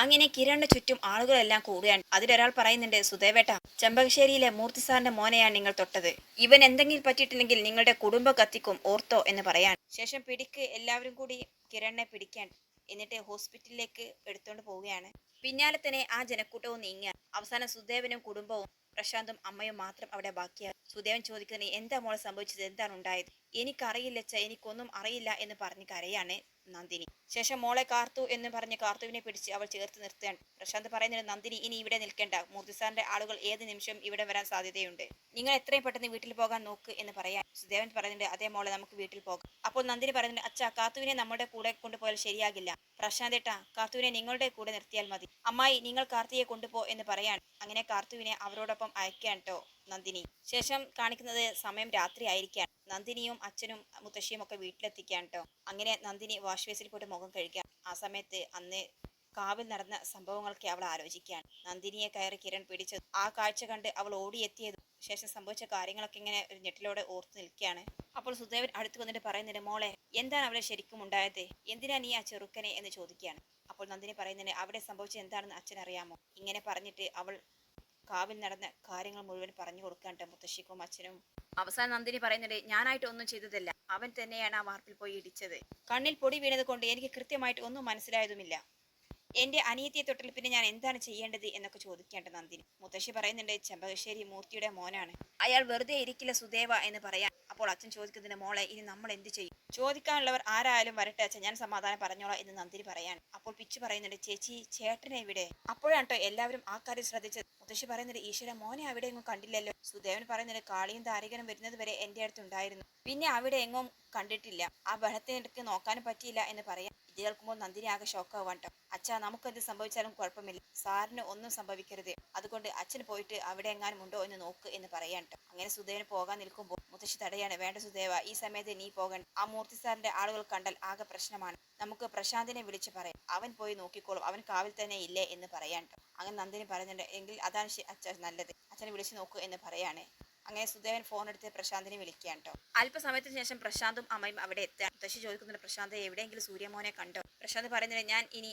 അങ്ങനെ കിരണിന് ചുറ്റും ആളുകളെല്ലാം കൂടുകയാണ്. അതിലൊരാൾ പറയുന്നുണ്ട് സുദേവേട്ട ചെമ്പകശ്ശേരിയിലെ മൂർത്തി സാറിന്റെ മോനെയാണ് നിങ്ങൾ തൊട്ടത്. ഇവൻ എന്തെങ്കിലും പറ്റിയിട്ടില്ലെങ്കിൽ നിങ്ങളുടെ കുടുംബം കത്തിക്കും ഓർത്തോ എന്ന് പറയാൻ ശേഷം പിടിക്ക് എല്ലാവരും കൂടി കിരണിനെ പിടിക്കാൻ എന്നിട്ട് ഹോസ്പിറ്റലിലേക്ക് എടുത്തുകൊണ്ട് പോവുകയാണ്. പിന്നാലെ തന്നെ ആ ജനക്കൂട്ടവും നീങ്ങുക അവസാനം സുദേവനും കുടുംബവും പ്രശാന്തും അമ്മയും മാത്രം അവിടെ ബാക്കിയായി സുദേവൻ ചോദിക്കുന്നത് എന്താ മോളെ സംഭവിച്ചത്? എന്താണ് ഉണ്ടായത്? എനിക്കറിയില്ല എനിക്കൊന്നും അറിയില്ല എന്ന് പറഞ്ഞ് കരയാണ്. നന്ദിനി. ശേഷം മോളെ കാർത്തു എന്ന് പറഞ്ഞ് കാർത്തുവിനെ പിടിച്ച് അവൾ ചേർത്ത് നിർത്തുകയാണ് പ്രശാന്ത് പറയുന്നത് നന്ദിനി ഇനി ഇവിടെ നിൽക്കേണ്ട. മൂർത്തിസാറിന്റെ ആളുകൾ ഏത് നിമിഷം ഇവിടെ വരാൻ സാധ്യതയുണ്ട്. നിങ്ങൾ എത്രയും പെട്ടെന്ന് വീട്ടിൽ പോകാൻ നോക്ക് എന്ന് പറയാൻ സുദേവൻ പറയുന്നുണ്ട് അതേ മോളെ നമുക്ക് വീട്ടിൽ പോകാം. അപ്പോൾ നന്ദിനി പറയുന്നുണ്ട് അച്ഛാ കാർത്തുവിനെ നമ്മുടെ കൂടെ കൊണ്ടുപോയാൽ ശരിയാകില്ല. പ്രശാന്ത് ഏട്ടാ കാർത്തുവിനെ നിങ്ങളുടെ കൂടെ നിർത്തിയാൽ മതി. അമ്മായി നിങ്ങൾ കാർത്തിയെ കൊണ്ടുപോ എന്ന് പറയാൻ അങ്ങനെ കാർത്തുവിനെ അവരോടൊപ്പം അയക്കാൻ കേട്ടോ നന്ദിനി. ശേഷം കാണിക്കുന്നത് സമയം രാത്രി ആയിരിക്കാൻ നന്ദിനിയും അച്ഛനും മുത്തശ്ശിയും ഒക്കെ വീട്ടിലെത്തിക്കാൻ കേട്ടോ അങ്ങനെ നന്ദിനി വാഷ് ബേസിൽ പോയിട്ട് മുഖം കഴിക്കാം ആ സമയത്ത് അന്ന് കാവിൽ നടന്ന സംഭവങ്ങളൊക്കെ അവൾ ആലോചിക്കുകയാണ് നന്ദിനിയെ കയറി കിരൺ പിടിച്ചത് ആ കാഴ്ച കണ്ട് അവൾ ഓടിയെത്തിയത് ശേഷം സംഭവിച്ച കാര്യങ്ങളൊക്കെ ഇങ്ങനെ ഒരു ഞെട്ടിലോടെ ഓർത്ത് നിൽക്കുകയാണ്. അപ്പോൾ സുദേവൻ അടുത്ത് വന്നിട്ട് പറയുന്നുണ്ട് മോളെ എന്താണ് അവളെ ശരിക്കും ഉണ്ടായത്? എന്തിനാ നീ ആ ചെറുക്കനെ? എന്ന് ചോദിക്കുകയാണ്. അപ്പോൾ നന്ദിനി പറയുന്നുണ്ട് അവിടെ സംഭവിച്ചത് എന്താണെന്ന് അച്ഛൻ അറിയാമോ ഇങ്ങനെ പറഞ്ഞിട്ട് അവൾ കാവിൽ നടന്ന കാര്യങ്ങൾ മുഴുവൻ പറഞ്ഞു കൊടുക്കാണ്ട് മുത്തശ്ശിക്കും അച്ഛനും. അവസാനം നന്ദിനി പറയുന്നുണ്ട് ഞാനായിട്ട് ഒന്നും ചെയ്തതല്ല. അവൻ തന്നെയാണ് ആ വാർപ്പിൽ പോയി ഇടിച്ചത്. കണ്ണിൽ പൊടി വീണത് കൊണ്ട് എനിക്ക് കൃത്യമായിട്ട് ഒന്നും മനസ്സിലായതുമില്ല. എന്റെ അനിയത്തിയെ തൊട്ടിൽ പിന്നെ ഞാൻ എന്താണ് ചെയ്യേണ്ടത്? എന്നൊക്കെ ചോദിക്കേണ്ട നന്ദിനി. മുത്തശ്ശി പറയുന്നുണ്ട് ചെമ്പകശ്ശേരി മൂർത്തിയുടെ മോനാണ്. അയാൾ വെറുതെ ഇരിക്കില്ല സുദേവ എന്ന് പറയാൻ. അപ്പോൾ അച്ഛൻ ചോദിക്കുന്നതിന് മോളെ ഇനി നമ്മൾ എന്ത് ചെയ്യും? ചോദിക്കാനുള്ളവർ ആരായാലും വരട്ടെ അച്ഛൻ ഞാൻ സമാധാനം പറഞ്ഞോളാം എന്ന് നന്ദിനി പറയാൻ. അപ്പോൾ പിച്ചു പറയുന്നുണ്ട് ചേച്ചി ചേട്ടനെ ഇവിടെ അപ്പോഴാണ് കേട്ടോ എല്ലാവരും ആ കാര്യം ശ്രദ്ധിച്ചത്. മുത്തശ്ശി പറയുന്നത് ഈശ്വര മോനെ അവിടെ എങ്ങും കണ്ടില്ലല്ലോ. സുദേവൻ പറയുന്നത് കാളിയും താരികനും വരുന്നത് വരെ എന്റെ അടുത്തുണ്ടായിരുന്നു. പിന്നെ അവിടെ എങ്ങും കണ്ടിട്ടില്ല. ആ ബഹളത്തിനിടയ്ക്ക് നോക്കാനും പറ്റിയില്ല എന്ന് പറയാം ഇത് കേൾക്കുമ്പോൾ നന്ദിനി ആകെ ഷോക്കാവാൻ കേട്ടോ അച്ഛാ നമുക്കെന്ത് സംഭവിച്ചാലും കുഴപ്പമില്ല. സാറിന് ഒന്നും സംഭവിക്കരുത്. അതുകൊണ്ട് അച്ഛൻ പോയിട്ട് അവിടെ എങ്ങാനും ഉണ്ടോ എന്ന് നോക്ക് എന്ന് പറയാൻ കേട്ടോ അങ്ങനെ സുദേവന് പോകാൻ നിൽക്കുമ്പോൾ മുത്തശ്ശി തടയാണ് വേണ്ട സുദേവ ഈ സമയത്ത് നീ പോകണ്ട. ആ മൂർത്തി സാറിന്റെ ആളുകൾ കണ്ടാൽ ആകെ പ്രശ്നമാണ്. നമുക്ക് പ്രശാന്തിനെ വിളിച്ച് പറയാം. അവൻ പോയി നോക്കിക്കോളും. അവൻ കാവിൽ തന്നെ ഇല്ലേ എന്ന് പറയാൻ ട്ടോ. അങ്ങനെ നന്ദിനി പറയുന്നുണ്ട് എങ്കിൽ അതാണ് അച്ഛൻ അച്ഛ നല്ലത്. അച്ഛനെ വിളിച്ചു നോക്കൂ എന്ന് പറയാണ്. അങ്ങനെ സുദേവൻ ഫോൺ എടുത്ത് പ്രശാന്തിനെ വിളിക്കുകയാണ് കേട്ടോ. അല്പസമയത്തിന് ശേഷം പ്രശാന്തും അമ്മയും അവിടെ എത്തുക മുത്തശ്ശി ചോദിക്കുന്നുണ്ട് പ്രശാന്ത് എവിടെയെങ്കിലും സൂര്യമോനെ കണ്ടോ? പ്രശാന്ത് പറയുന്നത് ഞാൻ ഇനി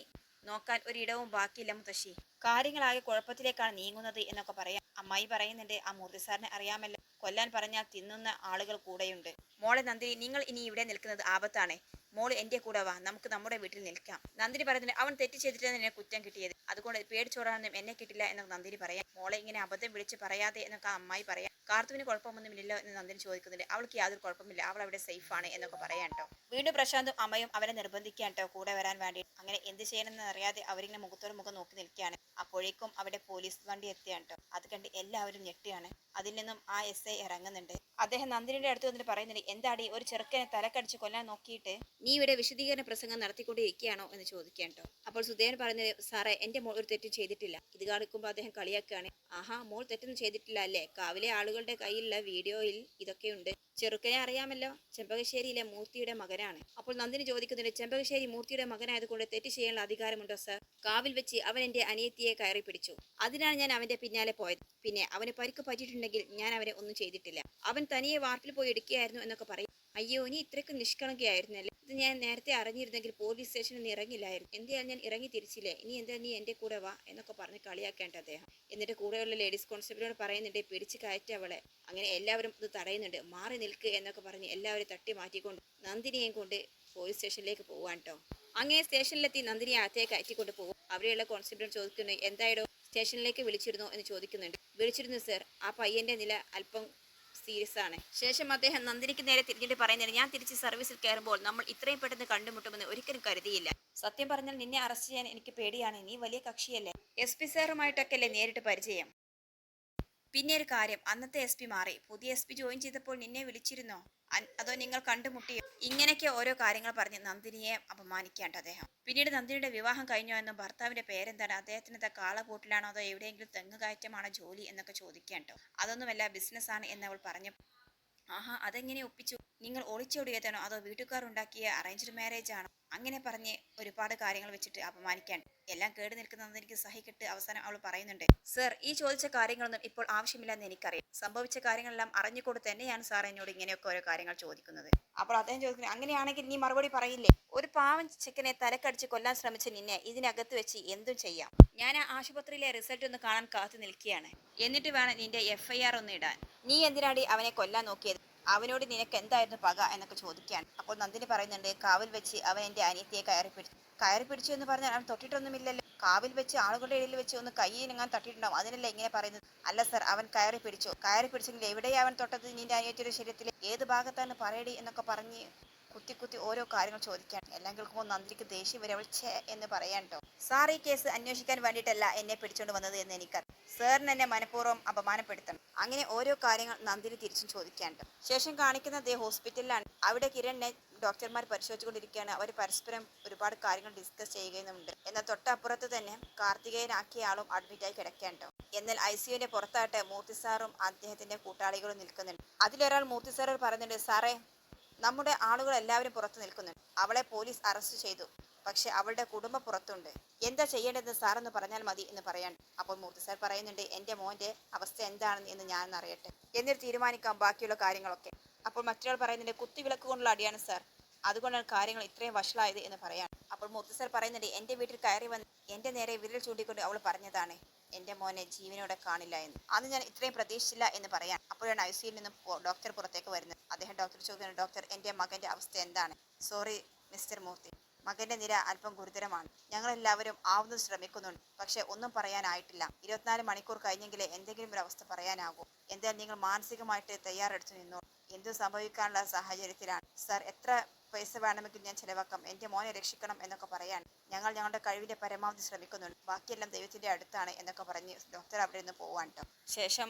നോക്കാൻ ഒരിടവും ബാക്കിയില്ല മുത്തശ്ശി. കാര്യങ്ങളാകെ കുഴപ്പത്തിലേക്കാണ് നീങ്ങുന്നത് എന്നൊക്കെ പറയാം. അമ്മായി പറയുന്നുണ്ട് ആ മൂർത്തി സാറിനെ അറിയാമല്ലോ. കൊല്ലാൻ പറഞ്ഞാൽ തിന്നുന്ന ആളുകൾ കൂടെയുണ്ട്. മോളെ നന്ദിനി നിങ്ങൾ ഇനി ഇവിടെ നിൽക്കുന്നത് ആപത്താണ്. മോൾ എന്റെ കൂടെ വാ നമുക്ക് നമ്മുടെ വീട്ടിൽ നിൽക്കാം. നന്ദിനി പറയുന്നുണ്ട് അവൻ തെറ്റ് ചെയ്തിട്ടാണ് എന്നെ കുറ്റം കിട്ടിയത്. അതുകൊണ്ട് പേടിച്ചോടാനൊന്നും എന്നെ കിട്ടില്ല എന്നൊക്കെ നന്ദിനി പറയാം. മോളെ ഇങ്ങനെ അബദ്ധം വിളിച്ച് പറയാതെ എന്നൊക്കെ അമ്മായി പറയാം. കാർത്തുവിന് കുഴപ്പമൊന്നുമില്ലല്ലോ എന്ന് നന്ദിനി ചോദിക്കുന്നുണ്ട്. അവൾക്ക് യാതൊരു കുഴപ്പമില്ല. അവൾ അവിടെ സേഫ് ആണ് എന്നൊക്കെ പറയാം കേട്ടോ. വീണ്ടും പ്രശാന്തും അമ്മയും അവരെ നിർബന്ധിക്കാൻ കേട്ടോ കൂടെ വരാൻ വേണ്ടി. അങ്ങനെ എന്ത് ചെയ്യണമെന്ന് അറിയാതെ അവരിങ്ങനെ മുഖത്തോട് മുഖം നോക്കി നിൽക്കുകയാണ്. അപ്പോഴേക്കും അവിടെ പോലീസ് വണ്ടി എത്തിയാണ് കേട്ടോ. അത് കണ്ട് എല്ലാവരും ഞെട്ടിയാണ്. അതിൽ നിന്നും ആ എസ് ഐ ഇറങ്ങുന്നുണ്ട്. അദ്ദേഹം നന്ദിനിയുടെ അടുത്ത് വന്നിട്ട് പറയുന്നുണ്ട് എന്താടി ഒരു ചെറുക്കനെ തലക്കടിച്ച് കൊല്ലാൻ നോക്കിയിട്ട് നീ ഇവിടെ വിശദീകരണ പ്രസംഗം നടത്തിക്കൊണ്ടിരിക്കുകയാണോ? എന്ന് ചോദിക്കാൻ കേട്ടോ. അപ്പോൾ സുധേൻ പറയുന്നത് സാറേ എന്റെ മോൾ ഒരു തെറ്റും ചെയ്തിട്ടില്ല. ഇത് കാണിക്കുമ്പോൾ അദ്ദേഹം കളിയാക്കുകയാണ്. ആഹാ മോൾ തെറ്റൊന്നും ചെയ്തിട്ടില്ല അല്ലേ? കാവിലെ ആളുകളുടെ കയ്യിലുള്ള വീഡിയോയിൽ ഇതൊക്കെ ഉണ്ട്. ചെറുക്കനെ അറിയാമല്ലോ. ചെമ്പകശ്ശേരിയിലെ മൂർത്തിയുടെ മകനാണ്. അപ്പോൾ നന്ദിനി ചോദിക്കുന്നുണ്ട് ചെമ്പകശ്ശേരി മൂർത്തിയുടെ മകനായതുകൊണ്ട് തെറ്റ് ചെയ്യാനുള്ള അധികാരമുണ്ടോ സർ? കാവിൽ വെച്ച് അവൻ എന്റെ അനിയത്തിയെ കയറി പിടിച്ചു. അതിനാണ് ഞാൻ അവന്റെ പിന്നാലെ പോയത്. പിന്നെ അവന് പരിക്ക് പറ്റിയിട്ടുണ്ടെങ്കിൽ ഞാൻ അവനെ ഒന്നും ചെയ്തിട്ടില്ല. അവൻ തനിയെ വാർപ്പിൽ പോയി എടുക്കുകയായിരുന്നു എന്നൊക്കെ പറയും. അയ്യോ നീ ഇത്രയ്ക്ക് നിഷ്കളങ്കയായിരുന്നല്ലേ? ഇത് ഞാൻ നേരത്തെ അറിഞ്ഞിരുന്നെങ്കിൽ പോലീസ് സ്റ്റേഷനിൽ നിന്ന് ഇറങ്ങില്ലായിരുന്നു. എന്തിയാൽ ഞാൻ ഇറങ്ങി തിരിച്ചില്ലേ? ഇനി എന്താ നീ എന്റെ കൂടെ വാ എന്നൊക്കെ പറഞ്ഞ് കളിയാക്കേണ്ട അദ്ദേഹം. എന്നിട്ട് കൂടെയുള്ള ലേഡീസ് കോൺസ്റ്റബിളിനോട് പറയുന്നുണ്ട് പിടിച്ച് കയറ്റ അവളെ. അങ്ങനെ എല്ലാവരും ഇത് തടയുന്നുണ്ട്. മാറി നിൽക്ക് എന്നൊക്കെ പറഞ്ഞ് എല്ലാവരും തട്ടി മാറ്റിക്കൊണ്ട് നന്ദിനിയെയും കൊണ്ട് പോലീസ് സ്റ്റേഷനിലേക്ക് പോവാൻ കേട്ടോ അങ്ങനെ സ്റ്റേഷനിലെത്തി നന്ദിനിയെ അകത്തേക്ക് കയറ്റിക്കൊണ്ട് പോകും. അവിടെയുള്ള കോൺസ്റ്റബിളും ചോദിക്കുന്നു എന്തായാലും സ്റ്റേഷനിലേക്ക് വിളിച്ചിരുന്നു? എന്ന് ചോദിക്കുന്നുണ്ട്. വിളിച്ചിരുന്നു സർ. ആ പയ്യന്റെ നില അല്പം സീരിയസ് ആണ്. ശേഷം അദ്ദേഹം നന്ദിനിക്ക് നേരെ തിരിഞ്ഞിട്ട് പറയുന്നത് ഞാൻ തിരിച്ച് സർവീസിൽ കയറുമ്പോൾ നമ്മൾ ഇത്രയും പെട്ടെന്ന് കണ്ടുമുട്ടുമെന്ന് ഒരിക്കലും കരുതിയില്ല. സത്യം പറഞ്ഞാൽ നിന്നെ അറസ്റ്റ് ചെയ്യാൻ എനിക്ക് പേടിയാണ്. നീ വലിയ കക്ഷിയല്ലേ? എസ് പി സാറുമായിട്ടൊക്കെ അല്ലേ നേരിട്ട് പരിചയം? പിന്നെ ഒരു കാര്യം അന്നത്തെ എസ് പി മാറി. പുതിയ എസ് പി ജോയിൻ ചെയ്തപ്പോൾ നിന്നെ വിളിച്ചിരുന്നോ? അതോ നിങ്ങൾ കണ്ടുമുട്ടിയോ? ഇങ്ങനെയൊക്കെ ഓരോ കാര്യങ്ങൾ പറഞ്ഞ് നന്ദിനിയെ അപമാനിക്കാണ്ട് അദ്ദേഹം. പിന്നീട് നന്ദിനിയുടെ വിവാഹം കഴിഞ്ഞോ എന്നും ഭർത്താവിന്റെ പേരെന്താണ്? അദ്ദേഹത്തിന് കാളകൂട്ടിലാണോ അതോ എവിടെയെങ്കിലും തെങ്ങ് കയറ്റമാണോ ജോലി എന്നൊക്കെ ചോദിക്കേണ്ടോ. അതൊന്നുമല്ല ബിസിനസ് ആണ് എന്ന് അവൾ പറഞ്ഞു ആഹാ അതെങ്ങനെ ഒപ്പിച്ചു? നിങ്ങൾ ഒളിച്ചോടിയതാണോ? അതോ വീട്ടുകാർ ഉണ്ടാക്കിയ അറേഞ്ച്ഡ് മാരേജ് ആണോ? അങ്ങനെ പറഞ്ഞ് ഒരുപാട് കാര്യങ്ങൾ വെച്ചിട്ട് അപമാനിക്കാൻ. എല്ലാം കേട് നിൽക്കുന്നതെന്ന് എനിക്ക് സഹിക്കിട്ട് അവസാനം അവൾ പറയുന്നുണ്ട്. സർ ഈ ചോദിച്ച കാര്യങ്ങളൊന്നും ഇപ്പോൾ ആവശ്യമില്ലെന്ന് എനിക്കറിയാം. സംഭവിച്ച കാര്യങ്ങളെല്ലാം അറിഞ്ഞുകൊണ്ട് തന്നെയാണ് സാർ എന്നോട് ഇങ്ങനെയൊക്കെ ഓരോ കാര്യങ്ങൾ ചോദിക്കുന്നത്. അപ്പോൾ അദ്ദേഹം ചോദിക്കുന്നത് അങ്ങനെയാണെങ്കിൽ നീ മറുപടി പറയില്ലേ? ഒരു പാവൻ ചിക്കനെ തലക്കടിച്ച് കൊല്ലാൻ ശ്രമിച്ച നിന്നെ ഇതിനകത്ത് വെച്ച് എന്തും ചെയ്യാം? ഞാൻ ആശുപത്രിയിലെ റിസൾട്ട് ഒന്ന് കാണാൻ കാത്തു നിൽക്കുകയാണ്. എന്നിട്ട് വേണം നിന്റെ എഫ് ഐ ആർ ഒന്ന് ഇടാൻ. നീ എന്തിനാടി അവനെ കൊല്ലാൻ നോക്കിയത്? അവനോട് നിനക്ക് എന്തായിരുന്നു പക എന്നൊക്കെ ചോദിക്കുകയാണ്. അപ്പോൾ നന്ദിനി പറയുന്നുണ്ട് കാവിൽ വെച്ച് അവൻ എന്റെ അനിയത്തിയെ കയറി പിടിച്ചു. കയറി പിടിച്ചു എന്ന് പറഞ്ഞാൽ അവൻ തൊട്ടിട്ടൊന്നുമില്ലല്ലോ. കാവിൽ വെച്ച് ആളുകളുടെ ഇടയിൽ വെച്ച് ഒന്ന് കയ്യിനെങ്ങാൻ തട്ടിയിട്ടുണ്ടാവും. അതിനല്ലേ ഇങ്ങനെ പറയുന്നത്? അല്ല സർ അവൻ കയറി പിടിച്ചു. കയറി പിടിച്ചെങ്കിൽ എവിടെയാണ് അവൻ തൊട്ടത്? നിന്റെ അനിയത്തിയുടെ ശരീരത്തിൽ ഏത് ഭാഗത്താണ് പറയടി എന്നൊക്കെ പറഞ്ഞ് കുത്തി കുത്തി ഓരോ കാര്യങ്ങൾ ചോദിക്കാൻ. എല്ലാം കേൾക്കുമ്പോൾ നന്ദിനിക്ക് ദേഷ്യം വരെ. അവൾ എന്ന് പറയാൻ കേട്ടോ സാർ ഈ കേസ് അന്വേഷിക്കാൻ വേണ്ടിയിട്ടല്ല എന്നെ പിടിച്ചുകൊണ്ട് വന്നത് എന്ന് എനിക്ക് സാറിന് എന്നെ മനഃപൂർവം അപമാനപ്പെടുത്തണം. അങ്ങനെ ഓരോ കാര്യങ്ങൾ നന്ദിനി തിരിച്ചും ചോദിക്കാൻ ട്ടോ. ശേഷം കാണിക്കുന്ന ദേ ഹോസ്പിറ്റലിലാണ്. അവിടെ കിരണിനെ ഡോക്ടർമാർ പരിശോധിച്ചുകൊണ്ടിരിക്കുകയാണ്. അവർ പരസ്പരം ഒരുപാട് കാര്യങ്ങൾ ഡിസ്കസ് ചെയ്യുന്നുണ്ട്. എന്നാൽ തൊട്ടപ്പുറത്ത് തന്നെ കാർത്തികേയനാക്കിയ ആളും അഡ്മിറ്റായി കിടക്കാൻ ട്ടോ. എന്നാൽ ഐ സിയുവിന്റെ പുറത്തായിട്ട് മൂർത്തി സാറും അദ്ദേഹത്തിന്റെ കൂട്ടാളികളും നിൽക്കുന്നുണ്ട്. അതിലൊരാൾ മൂർത്തി സാറ് പറയുന്നുണ്ട് സാറേ നമ്മുടെ ആളുകൾ എല്ലാവരും പുറത്തു നിൽക്കുന്നുണ്ട്. അവളെ പോലീസ് അറസ്റ്റ് ചെയ്തു. പക്ഷെ അവളുടെ കുടുംബം പുറത്തുണ്ട്. എന്താ ചെയ്യേണ്ടത് സാറെന്ന് പറഞ്ഞാൽ മതി എന്ന് പറയാൻ അപ്പോൾ മൂർത്തി സാർ പറയുന്നുണ്ട് എന്റെ മോന്റെ അവസ്ഥ എന്താണെന്ന് എന്ന് ഞാൻ അറിയട്ടെ. എന്നിട്ട് തീരുമാനിക്കാം ബാക്കിയുള്ള കാര്യങ്ങളൊക്കെ. അപ്പോൾ മറ്റൊരാൾ പറയുന്നുണ്ട് കുത്തിവിളക്ക് കൊണ്ടുള്ള അടിയാണ് സാർ അതുകൊണ്ടാണ് കാര്യങ്ങൾ ഇത്രയും വഷളായത് എന്ന് പറയാൻ അപ്പോൾ മൂർത്തി സാർ പറയുന്നുണ്ട് എന്റെ വീട്ടിൽ കയറി വന്ന് എന്റെ നേരെ വിരൽ ചൂണ്ടിക്കൊണ്ട് അവൾ പറഞ്ഞതാണ് എന്റെ മോനെ ജീവനോടെ കാണില്ല എന്ന്. അന്ന് ഞാൻ ഇത്രയും പ്രതീക്ഷിച്ചില്ല എന്ന് പറയാൻ അപ്പോഴാണ് ഐ സിയിൽ നിന്നും ഡോക്ടർ പുറത്തേക്ക് വരുന്നത്. അദ്ദേഹം ഡോക്ടർ ചോദിക്കുന്നു ഡോക്ടർ എന്റെ മകന്റെ അവസ്ഥ എന്താണ്? Sorry mister Murthy. മകന്റെ നില അല്പം ഗുരുതരമാണ്. ഞങ്ങളെല്ലാവരും ആവുന്നത് ശ്രമിക്കുന്നുണ്ട്. പക്ഷെ ഒന്നും പറയാനായിട്ടില്ല. ഇരുപത്തിനാല് മണിക്കൂർ കഴിഞ്ഞെങ്കിലേ എന്തെങ്കിലും ഒരു അവസ്ഥ പറയാനാകൂ. എന്തായാലും നിങ്ങൾ മാനസികമായിട്ട് തയ്യാറെടുത്തു നിന്നു. എന്തു സംഭവിക്കാനുള്ള സാഹചര്യത്തിലാണ്. സർ എത്ര പൈസ വേണമെങ്കിൽ ഞാൻ ചിലവാക്കാം. എന്റെ മോനെ രക്ഷിക്കണം എന്നൊക്കെ പറയാൻ ഞങ്ങൾ ഞങ്ങളുടെ കഴിവിന്റെ പരമാവധി ശ്രമിക്കുന്നുണ്ട്. ബാക്കിയെല്ലാം ദൈവത്തിന്റെ അടുത്താണ് എന്നൊക്കെ പറഞ്ഞ് ഡോക്ടർ അവിടെ നിന്ന് പോവാൻ ശേഷം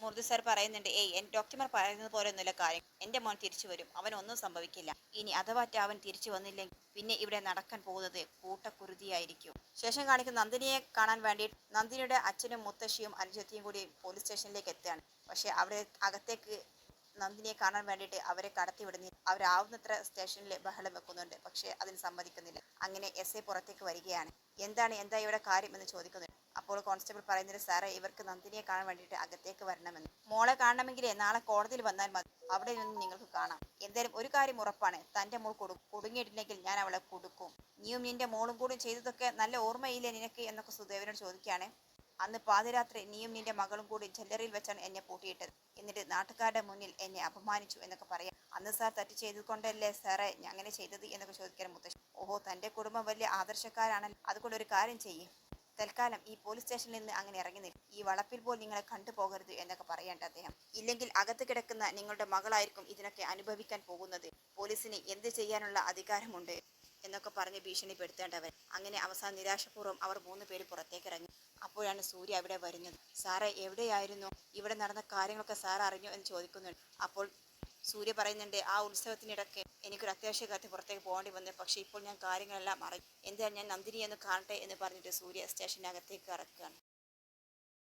മൂർത്തി സാർ പറയുന്നുണ്ട് ഏയ് എന്റെ ഡോക്ടർമാർ പറയുന്നത് പോലെ ഒന്നുമില്ല കാര്യം. എന്റെ മോൻ തിരിച്ചു വരും. അവൻ ഒന്നും സംഭവിക്കില്ല. ഇനി അഥവാ അവൻ തിരിച്ചു വന്നില്ലെങ്കിൽ പിന്നെ ഇവിടെ നടക്കാൻ പോകുന്നത് കൂട്ടക്കുരുതിയായിരിക്കും. ശേഷം കാണിക്കുന്ന നന്ദിനിയെ കാണാൻ വേണ്ടി നന്ദിനിയുടെ അച്ഛനും മുത്തശ്ശിയും അനുജത്തിയും കൂടി പോലീസ് സ്റ്റേഷനിലേക്ക് എത്തുകയാണ്. പക്ഷേ അവിടെ അകത്തേക്ക് നന്ദിനിയെ കാണാൻ വേണ്ടിയിട്ട് അവരെ കടത്തി വിടുന്നില്ല. അവരാവുന്നത്ര സ്റ്റേഷനിൽ ബഹളം വെക്കുന്നുണ്ട്. പക്ഷേ അതിന് സമ്മതിക്കുന്നില്ല. അങ്ങനെ എസ് ഐ പുറത്തേക്ക് വരികയാണ്. എന്താണ് എന്താ ഇവിടെ കാര്യം എന്ന് ചോദിക്കുന്നുണ്ട്. അപ്പോൾ കോൺസ്റ്റബിൾ പറയുന്നത് സാറേ ഇവർക്ക് നന്ദിനിയെ കാണാൻ വേണ്ടിയിട്ട് അകത്തേക്ക് വരണമെന്ന്. മോളെ കാണണമെങ്കിലേ നാളെ കോടതിയിൽ വന്നാൽ മതി. അവിടെ നിന്ന് നിങ്ങൾക്ക് കാണാം. എന്തായാലും ഒരു കാര്യം ഉറപ്പാണ്. തന്റെ മോൾ കൊടു കുടുങ്ങിയിട്ടില്ലെങ്കിൽ ഞാൻ അവളെ കൊടുക്കും. നീയും നിന്റെ മോളും കൂടി ചെയ്തതൊക്കെ നല്ല ഓർമ്മയില്ലേ നിനക്ക്? എന്നൊക്കെ സുദേവനോട് ചോദിക്കുകയാണ്. അന്ന് പാതിരാത്രി നീയും നിന്റെ മകളും കൂടി ജല്ലറിയിൽ വെച്ചാണ് എന്നെ പൂട്ടിയിട്ടത്. എന്നിട്ട് നാട്ടുകാരുടെ മുന്നിൽ എന്നെ അപമാനിച്ചു എന്നൊക്കെ പറയാം. അന്ന് സാർ തെറ്റ് ചെയ്തുകൊണ്ടല്ലേ സാറേ? ഞാൻ അങ്ങനെ ചെയ്തത് എന്നൊക്കെ ചോദിക്കാൻ മുത്തശ്ശൻ ഓഹോ തന്റെ കുടുംബം വലിയ ആദർശക്കാരാണല്ലോ. അതുകൊണ്ട് ഒരു കാര്യം ചെയ്യും. തൽക്കാലം ഈ പോലീസ് സ്റ്റേഷനിൽ നിന്ന് അങ്ങനെ ഇറങ്ങി നിൽക്കും ഈ വളപ്പിൽ പോലും നിങ്ങളെ കണ്ടുപോകരുത് എന്നൊക്കെ പറയേണ്ട അദ്ദേഹം. ഇല്ലെങ്കിൽ അകത്ത് കിടക്കുന്ന നിങ്ങളുടെ മകളായിരിക്കും ഇതിനൊക്കെ അനുഭവിക്കാൻ പോകുന്നത്. പോലീസിന് എന്ത് ചെയ്യാനുള്ള അധികാരമുണ്ട് എന്നൊക്കെ പറഞ്ഞ് ഭീഷണിപ്പെടുത്തേണ്ടവൻ. അങ്ങനെ അവസാന നിരാശപൂർവം അവർ മൂന്ന് പേര് പുറത്തേക്ക് ഇറങ്ങി അപ്പോഴാണ് സൂര്യ അവിടെ വരുന്നത്. സാറേ എവിടെയായിരുന്നു? ഇവിടെ നടന്ന കാര്യങ്ങളൊക്കെ സാർ അറിഞ്ഞു എന്ന് ചോദിക്കുന്നുണ്ട്. അപ്പോൾ സൂര്യ പറയുന്നുണ്ട് ആ ഉത്സവത്തിനിടയ്ക്ക് എനിക്കൊരു അത്യാവശ്യ കാര്യത്തിൽ പുറത്തേക്ക് പോകേണ്ടി വന്നു. പക്ഷേ ഇപ്പോൾ ഞാൻ കാര്യങ്ങളെല്ലാം അറിയും എന്തായാലും ഞാൻ നന്ദിനി ഒന്ന് കാണട്ടെ എന്ന് പറഞ്ഞിട്ട് സൂര്യ സ്റ്റേഷനകത്തേക്ക് ഇറക്കുകയാണ്